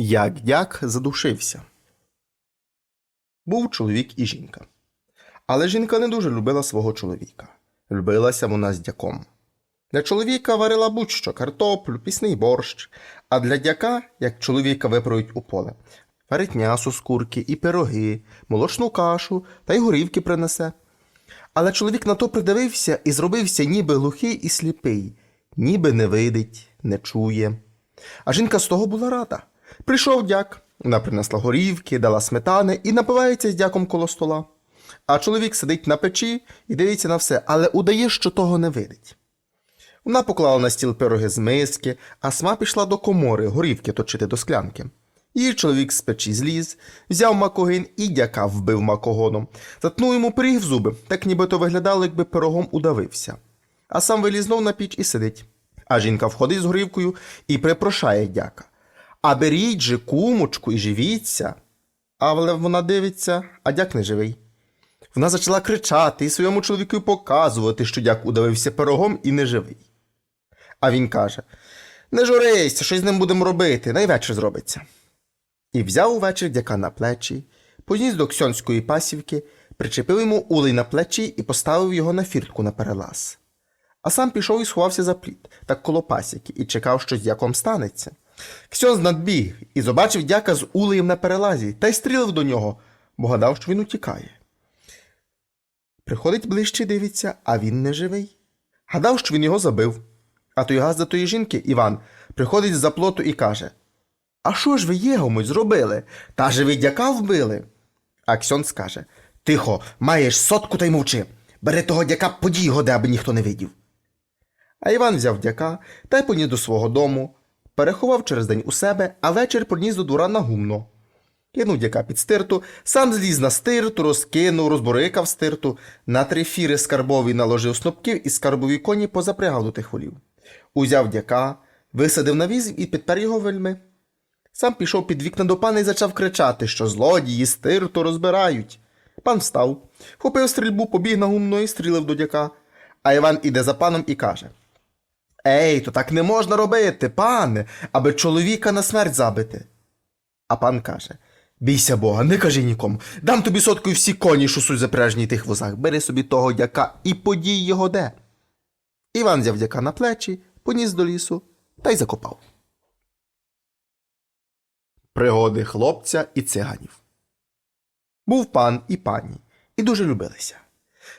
Як дяк задушився. Був чоловік і жінка. Але жінка не дуже любила свого чоловіка. Любилася вона з дяком. Для чоловіка варила будь-що картоплю, пісний борщ, а для дяка, як чоловіка виправить у поле, варить м'ясо з курки і пироги, молочну кашу та й горівки принесе. Але чоловік на то придивився і зробився ніби глухий і сліпий, ніби не видить, не чує. А жінка з того була рада. Прийшов дяк, вона принесла горівки, дала сметани і напивається з дяком коло стола. А чоловік сидить на печі і дивиться на все, але удає, що того не видить. Вона поклала на стіл пироги з миски, а сама пішла до комори горівки точити до склянки. Її чоловік з печі зліз, взяв макогин і дяка вбив макогоном. Затнув йому пиріг в зуби, так нібито виглядало, якби пирогом удавився. А сам вилізнув на піч і сидить. А жінка входить з горівкою і припрошає дяка. А беріть же кумочку і живіться. Але вона дивиться, а дяк не живий. Вона почала кричати і своєму чоловіку показувати, що дяк удавився пирогом і не живий. А він каже: Не журися, що з ним будемо робити, найвечір зробиться. І взяв увечір дяка на плечі, поніс до ксьонської пасівки, причепив йому улей на плечі і поставив його на фіртку на перелаз. А сам пішов і сховався за пліт, так коло пасіки, і чекав, що з дяком станеться. Ксьон надбіг і побачив дяка з улеєм на перелазі та й стрілив до нього, бо гадав, що він утікає. Приходить ближче, дивиться, а він не живий. Гадав, що він його забив. А той газ до тої жінки, Іван, приходить з-за плоту і каже: А що ж ви єгомусь зробили? Та же ви дяка вбили. А Ксьон скаже: Тихо, маєш сотку та й мовчи. Бери того дяка, подій його, де аби ніхто не видів. А Іван взяв дяка та й поніс до свого дому, переховав через день у себе, а вечір приніс до двора на гумно. Кинув дяка під стирту, сам зліз на стирту, розкинув, розборикав стирту, на три фіри скарбові наложив снопків і скарбові коні позапрягав до тих волів. Узяв дяка, висадив на віз і підпер його вельми. Сам пішов під вікна до пана і почав кричати, що злодії стирту розбирають. Пан встав, хопив стрільбу, побіг на гумно і стрілив до дяка. А Іван іде за паном і каже: Ей, то так не можна робити, пане, аби чоловіка на смерть забити. А пан каже: Бійся Бога, не кажи нікому. Дам тобі соткою всі коні, що суть запряжні тих возах. Бери собі того дяка і подій його де. Іван взяв дяка на плечі, поніс до лісу та й закопав. Пригоди хлопця і циганів. Був пан і пані, і дуже любилися.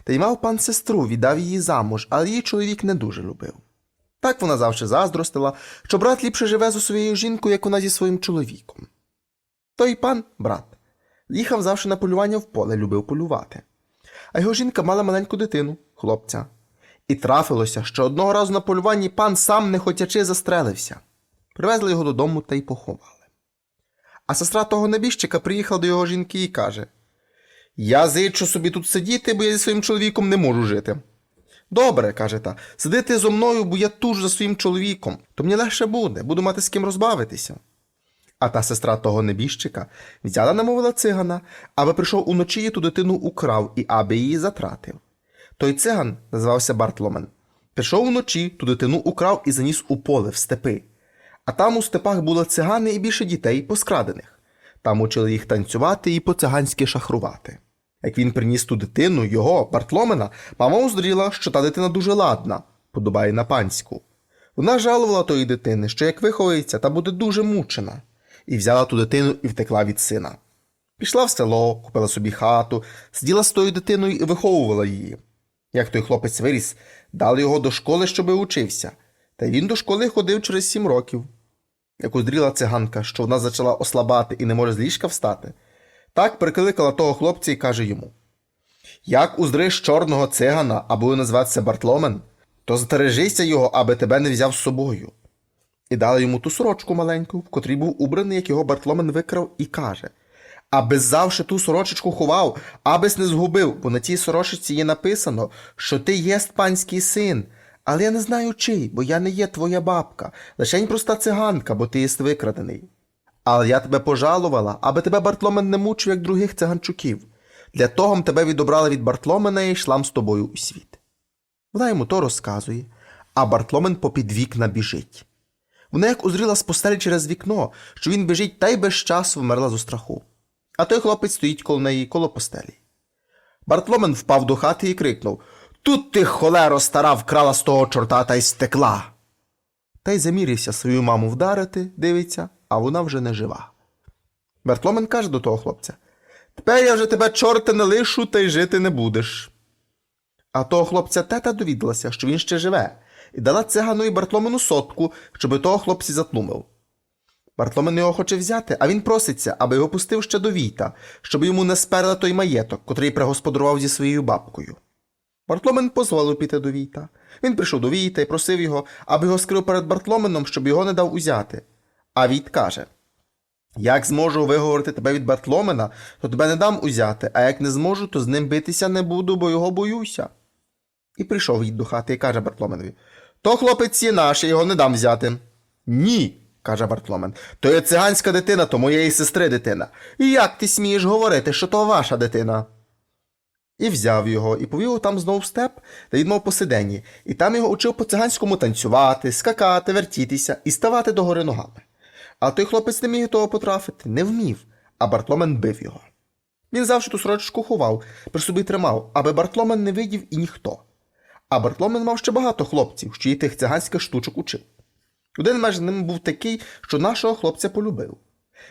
Та й мав пан сестру, віддав її замуж, але її чоловік не дуже любив. Так вона завжди заздростила, що брат ліпше живе зі своєю жінкою, як вона зі своїм чоловіком. Той пан, брат, їхав завжди на полювання в поле, любив полювати. А його жінка мала маленьку дитину, хлопця. І трафилося, що одного разу на полюванні пан сам не хотячи застрелився. Привезли його додому та й поховали. А сестра того небіжчика приїхала до його жінки і каже: Я зичу собі тут сидіти, бо я зі своїм чоловіком не можу жити. Добре, каже та, сиди ти зо мною, бо я туж за своїм чоловіком, то мені легше буде, буду мати з ким розбавитися. А та сестра того небіжчика взяла намовила цигана, аби прийшов уночі і ту дитину украв і аби її затратив. Той циган називався Бартломен. Прийшов уночі, ту дитину украв і заніс у поле в степи. А там у степах були цигани і більше дітей поскрадених. Там учили їх танцювати і по-циганськи шахрувати. Як він приніс ту дитину, його, Бартломена, мама уздріла, що та дитина дуже ладна, подобає на панську. Вона жалувала тої дитини, що як виховується, та буде дуже мучена, і взяла ту дитину і втекла від сина. Пішла в село, купила собі хату, сиділа з тою дитиною і виховувала її. Як той хлопець виріс, дали його до школи, щоби учився, та й він до школи ходив через сім років. Як уздріла циганка, що вона почала ослабати і не може з ліжка встати, так прикликала того хлопця і каже йому: Як уздриш чорного цигана або називатися Бартломен, то стережися його, аби тебе не взяв з собою. І дала йому ту сорочку маленьку, в котрій був убраний, як його Бартломен викрав, і каже: Аби завше ту сорочечку ховав, абис не згубив, бо на тій сорочці є написано, що ти єст панський син. Але я не знаю чий, бо я не є твоя бабка, лишень проста циганка, бо ти єст викрадений. Але я тебе пожалувала, аби тебе Бартломен не мучив, як других циганчуків. Для того м тебе відобрала від Бартломена і йшла м з тобою у світ. Вона йому то розказує, а Бартломен попід вікна біжить. Вона як узріла з постелі через вікно, що він біжить та й без часу вмерла зо страху. А той хлопець стоїть коло неї, коло постелі. Бартломен впав до хати і крикнув Тут ти, холеро, стара, вкрала з того чорта та й стекла. Та й замірився свою маму вдарити, дивиться, а вона вже не жива. Бартломен каже до того хлопця Тепер я вже тебе, чорте, не лишу, та й жити не будеш. А того хлопця тета довідалася, що він ще живе, і дала цигану і Бартломену сотку, щоби того хлопця затлумив. Бартломен його хоче взяти, а він проситься, аби його пустив ще до війта, щоб йому не сперли той маєток, котрий пригосподарував зі своєю бабкою. Бартломен дозволив піти до війта. Він прийшов до війта і просив його, аби його скрив перед Бартломеном, щоб його не дав узяти. А війт каже: Як зможу виговорити тебе від Бартломена, то тебе не дам узяти, а як не зможу, то з ним битися не буду, бо його боюся. І прийшов війт до хати і каже Бартломенові: То хлопець є наш, його не дам взяти. Ні, каже Бартломен, то є циганська дитина, то моєї сестри дитина. І як ти смієш говорити, що то ваша дитина? І взяв його, і повів там знов в степ, де він мав посиденні, і там його учив по циганському танцювати, скакати, вертітися і ставати догори ногами. А той хлопець не міг того потрафити, не вмів, а Бартломен бив його. Він завжди ту сорочку ховав, при собі тримав, аби Бартломен не видів і ніхто. А Бартломен мав ще багато хлопців, що й тих циганських штучок учив. Один меж ним був такий, що нашого хлопця полюбив.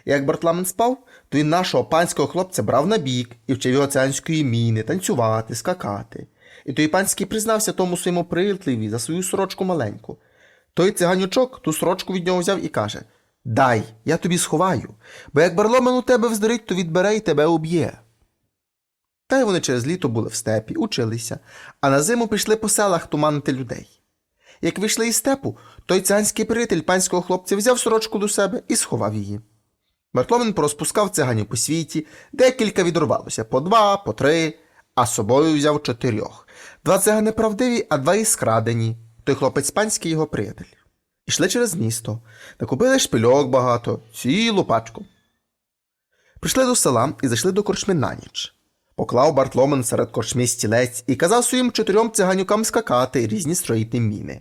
Як Бартламен спав, то він нашого панського хлопця брав на бік і вчив його циганської міни, танцювати, скакати. І той панський признався тому своєму приятелеві за свою сорочку маленьку. Той циганючок ту сорочку від нього взяв і каже Дай, я тобі сховаю, бо як Барломен у тебе вздорить, то відбере і тебе уб'є. Та й вони через літо були в степі, училися, а на зиму пішли по селах туманити людей. Як вийшли із степу, той циганський приятель панського хлопця взяв сорочку до себе і сховав її. Бартломен порозпускав циганів по світі, декілька відрубалося по два, по три, а з собою взяв чотирьох. Два цигани правдиві, а два і скрадені. Той хлопець панський його приятель. Ішли через місто, накупили шпильок багато, цілу пачку. Прийшли до села і зайшли до корчми на ніч. Поклав Бартломен серед корчми стілець і казав своїм чотирьом циганюкам скакати різні строїти міни.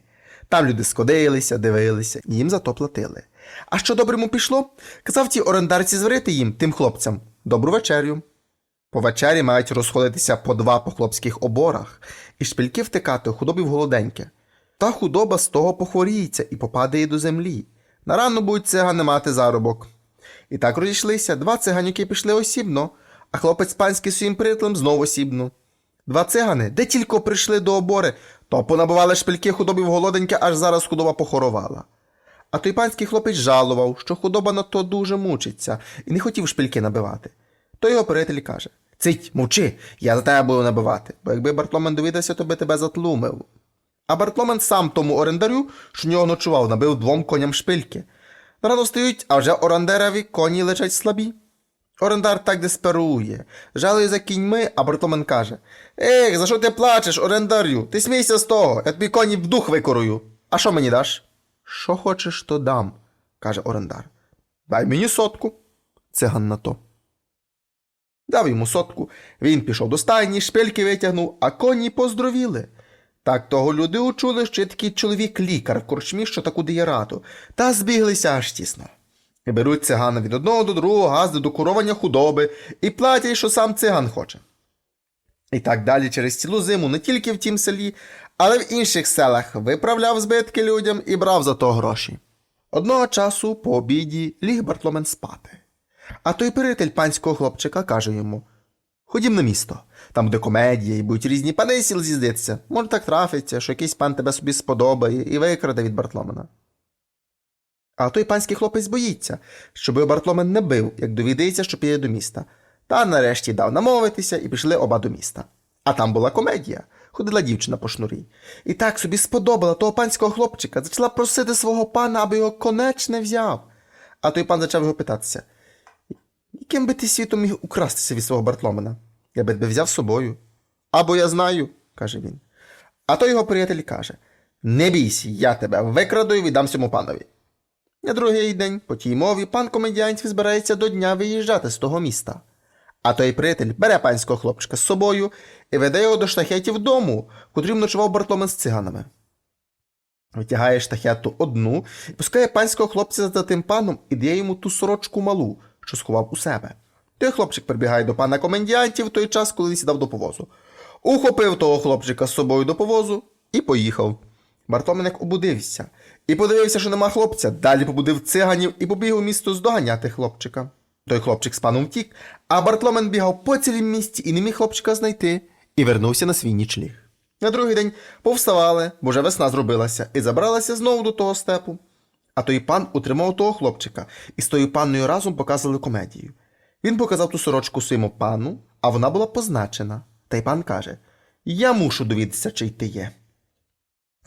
Там люди сходилися, дивилися, їм за то платили. А що доброму пішло, казав ті орендарці зварити їм, тим хлопцям, добру вечерю. По вечері мають розходитися по два по хлопських оборах, і шпильки втикати худобі в голоденьке. Та худоба з того похворіється і попадає до землі. На рану будуть цигани мати заробок. І так розійшлися, два циганюки пішли осібно, а хлопець панський своїм приятелем знову осібно. Два цигани, де тільки прийшли до обори, то понабивали шпильки в голоденьке, аж зараз худоба похорувала. А той панський хлопець жалував, що худоба на то дуже мучиться, і не хотів шпильки набивати. То його приятель каже Цить, мовчи, я за тебе буду набивати, бо якби Бартломен довідався, то би тебе затлумив. А Бартломен сам тому орендарю, що нього ночував, набив двом коням шпильки. Рано стають, а вже орендерові коні лежать слабі. Орендар так десперує, жалує за кіньми, а Бартломен каже Ех, за що ти плачеш, орендарю? Ти смійся з того, я тобі коні в дух викорую. А що мені даш? Що хочеш, то дам, каже орендар. Дай мені сотку. Циган на то. Дав йому сотку, він пішов до стайні, шпильки витягнув, а коні поздровіли. Так того люди учули, що є такий чоловік лікар в корчмі, що таку дає раду, та збіглися аж тісно. І беруть цигана від одного до другого газди до курування худоби і платять, що сам циган хоче. І так далі через цілу зиму не тільки в тім селі, але в інших селах виправляв збитки людям і брав за то гроші. Одного часу по обіді ліг Бартломен спати. А той приятель панського хлопчика каже йому Ходім на місто, там буде комедія і будуть різні пани сіл з'їздитися. Може так трафиться, що якийсь пан тебе собі сподобає і викраде від Бартломена. А той панський хлопець боїться, щоби Бартломен не бив, як довідається, що піде до міста. Та нарешті дав намовитися і пішли оба до міста. А там була комедія. Ходила дівчина по шнурі. І так собі сподобала того панського хлопчика, почала просити свого пана, аби його конеч не взяв. А той пан почав його питатися, яким би ти світом міг украстися від свого Бартломена? Я би взяв з собою. Або я знаю, каже він. А той його приятель каже: Не бійся, я тебе викраду і віддам цьому панові. На другий день, по тій мові, пан комедіанців збирається до дня виїжджати з того міста. А той приятель бере панського хлопчика з собою і веде його до штахетів дому, в котрім ночував Бартломен з циганами. Витягає штахету одну і пускає панського хлопця за тим паном і дає йому ту сорочку малу, що сховав у себе. Той хлопчик прибігає до пана комендіантів в той час, коли сідав до повозу. Ухопив того хлопчика з собою до повозу і поїхав. Бартоменик обудився і подивився, що нема хлопця. Далі побудив циганів і побіг у місто здоганяти хлопчика. Той хлопчик з паном втік, а Бартломен бігав по цілім місті і не міг хлопчика знайти, і вернувся на свій нічліг. На другий день повставали, бо вже весна зробилася, і забралася знову до того степу. А той пан утримав того хлопчика і з тою панною разом показували комедію. Він показав ту сорочку своєму пану, а вона була позначена. Та й пан каже: Я мушу довідатися, чий ти є.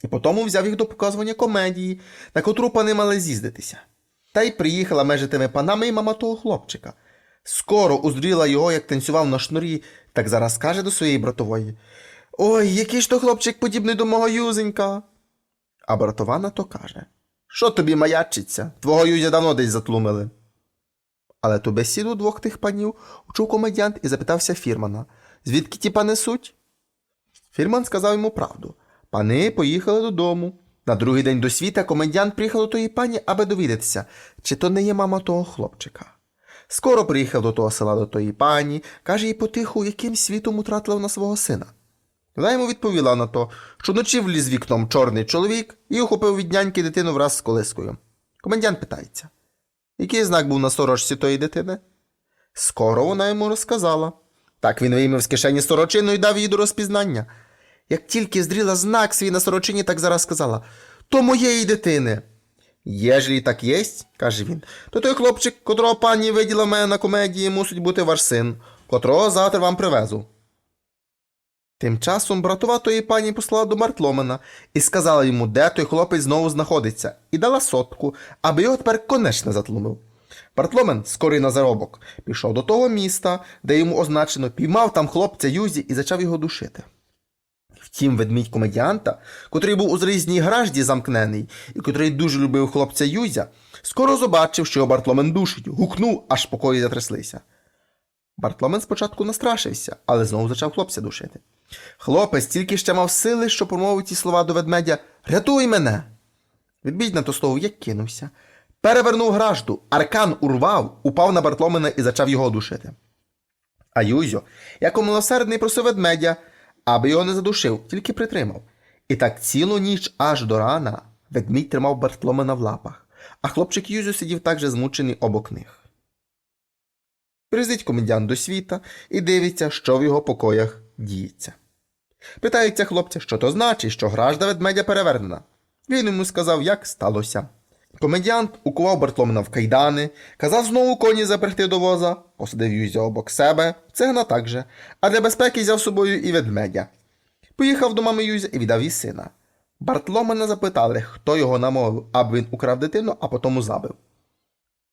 І потому взяв їх до показування комедії, на котру пани мали з'їздитися. Та й приїхала межі тими панами і мама того хлопчика. Скоро узріла його, як танцював на шнурі, так зараз каже до своєї братової: Ой, який ж то хлопчик подібний до мого юзенька. А братова на то каже: Що тобі маячиться? Твого юзя давно десь затлумили. Але ту бесіду двох тих панів учув комедіант і запитався фірмана, звідки ті пани суть? Фірман сказав йому правду. Пани поїхали додому. На другий день до світа комедіант приїхав до тої пані, аби довідатися, чи то не є мама того хлопчика. Скоро приїхав до того села до тої пані, каже їй потиху, яким світом утратила вона свого сина. Вона йому відповіла на то, що вночі вліз вікном чорний чоловік і ухопив від няньки дитину враз з колискою. Комендянт питається, який знак був на сорочці тої дитини? Скоро вона йому розказала. Так він виймав з кишені сорочину і дав їй до розпізнання. Як тільки здріла знак свій на сорочині, так зараз сказала То моєї дитини. Єжелі так єсть, каже він, то той хлопчик, котрого пані виділа мене на комедії, мусить бути ваш син, котрого завтра вам привезу. Тим часом братова тої пані послала до Мартломена і сказала йому, де той хлопець знову знаходиться, і дала сотку, аби його тепер конечно затлумив. Бартломен, скорий на заробок, пішов до того міста, де йому означено, піймав там хлопця Юзі і почав його душити. Втім, ведмідь комедіанта, котрий був у залізній гражді замкнений і котрий дуже любив хлопця Юзя, скоро побачив, що його Бартломен душить, гукнув, аж покої затряслися. Бартломен спочатку настрашився, але знову почав хлопця душити. Хлопець тільки ще мав сили, що промовив ті слова до ведмедя Рятуй мене. Відбідь на то слово як кинувся. Перевернув гражду, аркан урвав, упав на Бартломена і почав його душити. А Юзьо, як милосердний просив ведмедя, аби його не задушив, тільки притримав. І так цілу ніч аж до рана ведмідь тримав Бартломена в лапах, а хлопчик Юзьо сидів так же змучений обок них. Приїздить комедіант до світа і дивиться, що в його покоях діється. Питається хлопця, що то значить, що гражда ведмедя перевернена. Він йому сказав, як сталося. Комедіант укував Бартломена в кайдани, казав знову коні запрягти до воза, посадив Юзя обок себе, цигана так же, а для безпеки взяв з собою і ведмедя. Поїхав до мами Юзя і віддав їй сина. Бартломена запитали, хто його намовив, аби він украв дитину, а потому забив.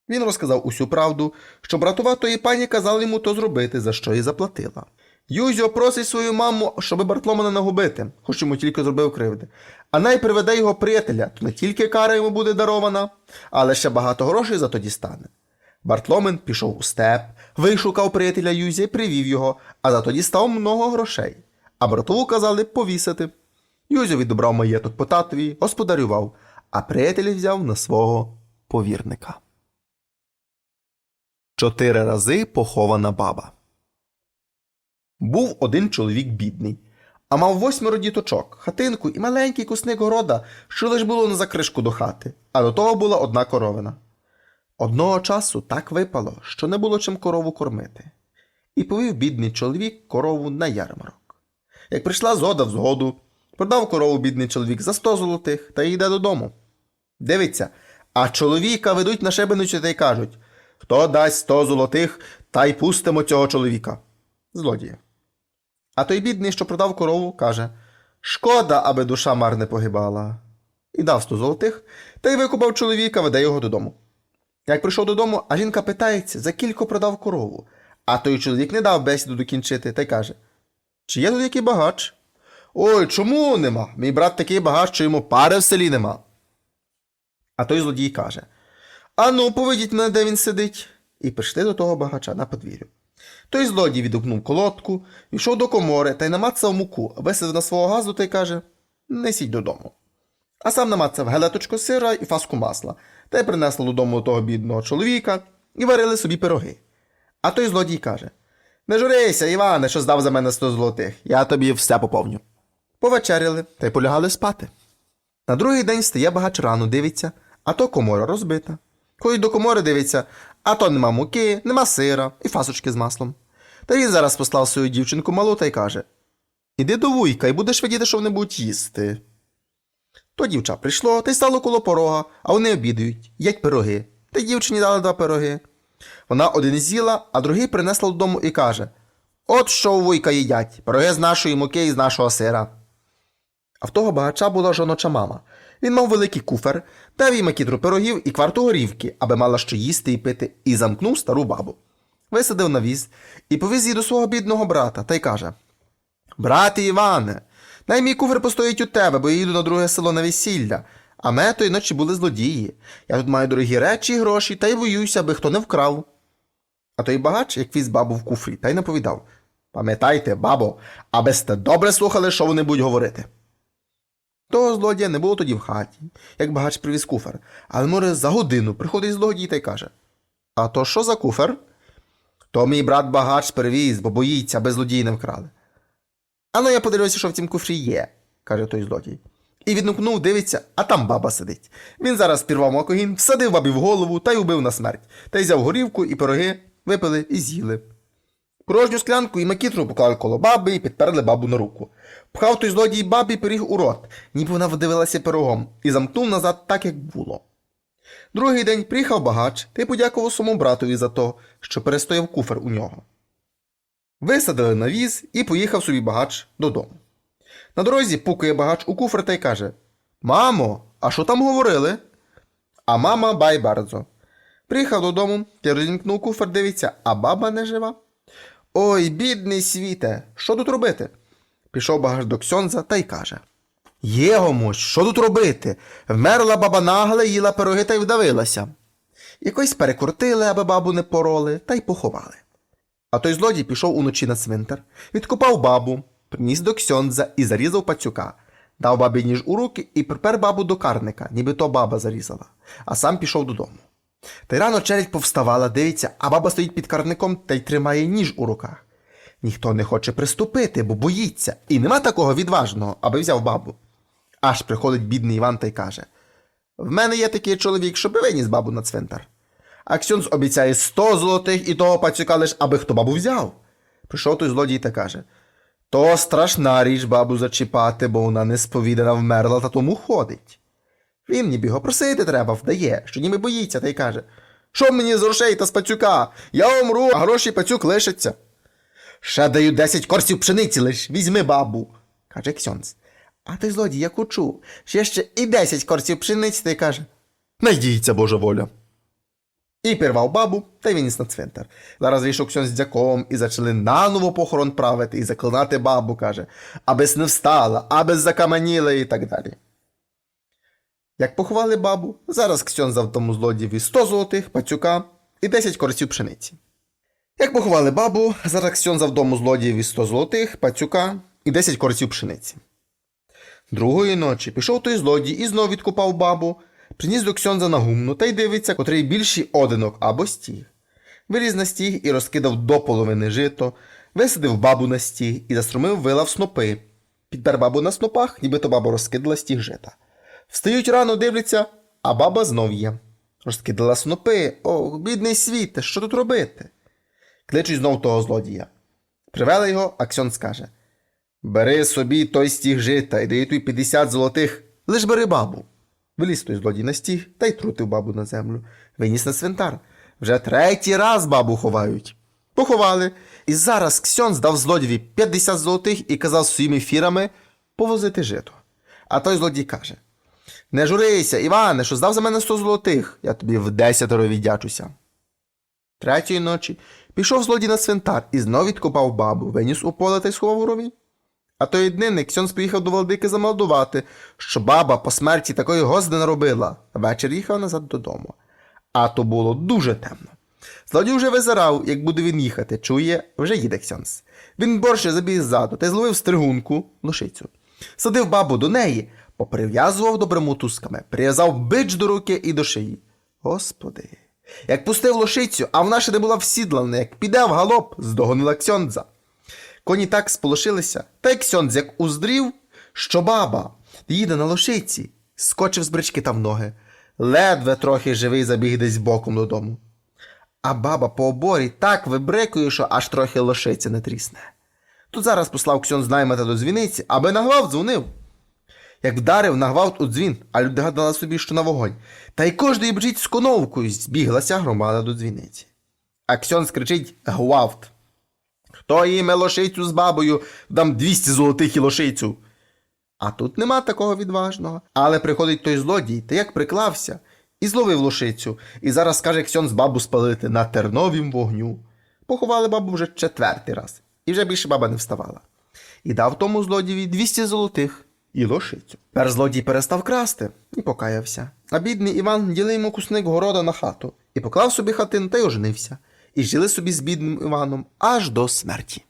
Він розказав усю правду, що братова тої пані казала йому то зробити, за що й заплатила. Юзьо просить свою маму, щоби Бартломена нагубити, хоч йому тільки зробив кривди. А най приведе його приятеля, то не тільки кара йому буде дарована, але ще багато грошей за то дістане. Бартломен пішов у степ, вишукав приятеля Юзя і привів його, а зато дістав много грошей. А братову казали повісити. Юзьо відобрав маєток по татові, господарював, а приятеля взяв на свого повірника. Чотири рази похована баба. Був один чоловік бідний, а мав восьмеро діточок, хатинку і маленький кусник города, що лиш було на закришку до хати, а до того була одна коровина. Одного часу так випало, що не було чим корову кормити, і повів бідний чоловік корову на ярмарок. Як прийшла згода в згоду, продав корову бідний чоловік за сто золотих та йде додому. Дивиться, а чоловіка ведуть на шибеницю та й кажуть хто дасть сто золотих, та й пустимо цього чоловіка. Злодія. А той бідний, що продав корову, каже Шкода, аби душа марне погибала. І дав сто золотих, та й викупав чоловіка, веде його додому. Як прийшов додому, а жінка питається, за кілько продав корову. А той чоловік не дав бесіду докінчити та й каже: Чи є тут який багач? Ой, чому нема? Мій брат такий багач, що йому пари в селі нема. А той злодій каже: Ану, поведіть мене, де він сидить. І прийшли до того багача на подвір'ю. Той злодій відгукнув колодку, йшов до комори та й намацав муку, висадив на свого газу та й каже Несіть додому. а сам намацав гелеточку сира і фаску масла, та й принесли додому того бідного чоловіка і варили собі пироги. А той злодій каже: Не журися, Іване, що здав за мене сто золотих, я тобі все поповню. Повечеряли та й полягали спати. На другий день стає багач рано, дивиться, а то комора розбита. Ходить до комори дивиться, а то нема муки, нема сира і фасочки з маслом. Та він зараз послав свою дівчинку малу та й каже: Іди до вуйка і будеш видіти, що вони будуть їсти. То дівча прийшло та й стало коло порога, а вони обідають, їдять пироги. Та й дівчині дали два пироги. Вона один з'їла, а другий принесла додому і каже: От що у вуйка їдять, пироги з нашої муки і з нашого сира. А в того багача була жоноча мама. Він мав великий куфер, дав їй макітру пирогів і кварту горівки, аби мала що їсти і пити, і замкнув стару бабу. Висадив на віз і повіз її до свого бідного брата та й каже: Брате Іване, най мій куфер постоїть у тебе, бо я їду на друге село на весілля. А ме тої ночі були злодії. Я тут маю дорогі речі і гроші, та й боюся, аби хто не вкрав. А той багач, як віз бабу в куфрі, та й наповідав Пам'ятайте, бабо, аби сте добре слухали, що вони будуть говорити. Того злодія не було тоді в хаті, як багач привіз куфер, але може за годину приходить злодій та й каже: А то що за куфер? То мій брат багач привіз, бо боїться, аби злодії не вкрали. А ну я подивлюся, що в цім куфрі є, каже той злодій. І віднукнув, дивиться, а там баба сидить. Він зараз пірвав макогін, всадив бабі в голову та й убив на смерть, та й взяв горівку і пироги, випили і з'їли. Порожню склянку і макітру поклали коло баби і підперли бабу на руку. Пхав той злодій бабі пиріг у рот, ніби вона вдивилася пирогом, і замкнув назад так, як було. Другий день приїхав багач та й подякував своєму братові за то, що перестояв куфер у нього. Висадили на віз і поїхав собі багач додому. На дорозі пукає багач у куфер та й каже: Мамо, а що там говорили? А мама бай бардзо. Приїхав додому, та розімкнув куфер, дивиться, а баба не жива. Ой, бідний світе, що тут робити? Пішов багаж до Ксьонза та й каже: Єгомось, що тут робити? Вмерла баба нагла, їла пироги та й вдавилася. Якось перекрутили, аби бабу не пороли, та й поховали. А той злодій пішов уночі на цвинтар, відкопав бабу, приніс до Ксьондза і зарізав пацюка. Дав бабі ніж у руки і припер бабу до карника, ніби то баба зарізала, а сам пішов додому. Та й рано челядь повставала, дивиться, а баба стоїть під карником та й тримає ніж у руках. Ніхто не хоче приступити, бо боїться, і нема такого відважного, аби взяв бабу. Аж приходить бідний Іван та й каже: В мене є такий чоловік, щоб виніс бабу на цвинтар. А Ксьонз обіцяє сто золотих і того пацюка лиш, аби хто бабу взяв. Прийшов той злодій та каже: То страшна річ бабу зачіпати, бо вона несповідана вмерла та тому ходить. Він ніби його просити треба, вдає, що ніби боїться, та й каже: Що мені з грошей та з пацюка? Я умру, а гроші пацюк лишиться. Ще даю десять корсів пшениці лиш, візьми бабу, каже Ксьонц. А той злодій, як учув, ще ще і десять корсів пшениці, та й каже: Найдіється Божа воля. І пірвав бабу, та виніс на цвинтар. Зараз вийшов Ксьон з дяком і зачали наново похорон правити і заклинати бабу, каже, абись не встала, абись закаманіла і так далі. Як поховали бабу, зараз Ксьон зав тому злодієві 100 золотих, пацюка і 10 корсів пшениці. Як поховали бабу, зараз Ксьон зав дому злодієві 100 золотих, пацюка і 10 корсів пшениці. Другої ночі пішов той злодій і знов відкупав бабу, приніс до Ксьонза на гумну та й дивиться, котрий більший одинок або стіг. Виліз на стіг і розкидав до половини жито, висадив бабу на стіг і заструмив вила в снопи. Підпер бабу на снопах, нібито баба розкидала стіг жита. Встають рано, дивляться, а баба знов є. Розкидала снопи. О, бідний світе, що тут робити? Кличуть знов того злодія. Привели його, а Ксьон скаже Бери собі той стіг жита і даю тобі 50 золотих, лиш бери бабу. Виліз той злодій на стіг та й трутив бабу на землю. Виніс на цвинтар. Вже третій раз бабу ховають. Поховали. І зараз Ксьон здав злодієві 50 золотих і казав своїми фірами повозити жито. А той злодій каже: Не журися, Іване, що здав за мене 100 золотих, я тобі в десятеро віддячуся. Третьої ночі пішов злодій на цвинтар і знов відкопав бабу, виніс у поле та й сховав у рові. А тої днини Ксьонс поїхав до Валдики замолдувати, що баба по смерті такої гозди наробила. Вечір їхав назад додому. А то було дуже темно. Злодій вже визирав, як буде він їхати, чує, вже їде Ксьонс. Він борше забіг ззаду та й зловив стригунку, лошицю. Садив бабу до неї, поприв'язував добре мотузками, прив'язав бич до руки і до шиї. Господи, як пустив лошицю, а вона ще не була всідлана, як піде в галоп, здогонила ксьондза. Коні так сполошилися, та й ксьондз як уздрів, що баба їде на лошиці, скочив з брички та в ноги, ледве трохи живий забіг десь боком додому. А баба по оборі так вибрикує, що аж трохи лошиця не трісне. Тут зараз послав ксьондз наймета до дзвіниці, аби на гвалт дзвонив. Як вдарив на гвалт у дзвін, а люди гадали собі, що на вогонь. Та й кожний бжить з коновкою збіглася громада до дзвіниці. А ксьондз кричить гвалт. Хто їме лошицю з бабою, дам 200 золотих і лошицю. А тут нема такого відважного. Але приходить той злодій, та як приклався, і зловив лошицю, і зараз каже Ксьон з бабу спалити на терновім вогню. Поховали бабу вже четвертий раз, і вже більше баба не вставала. І дав тому злодієві 200 золотих і лошицю. Пер злодій перестав красти і покаявся. А бідний Іван ділив йому кусник города на хату і поклав собі хатину та й оженився. І жили собі з бідним Іваном аж до смерті.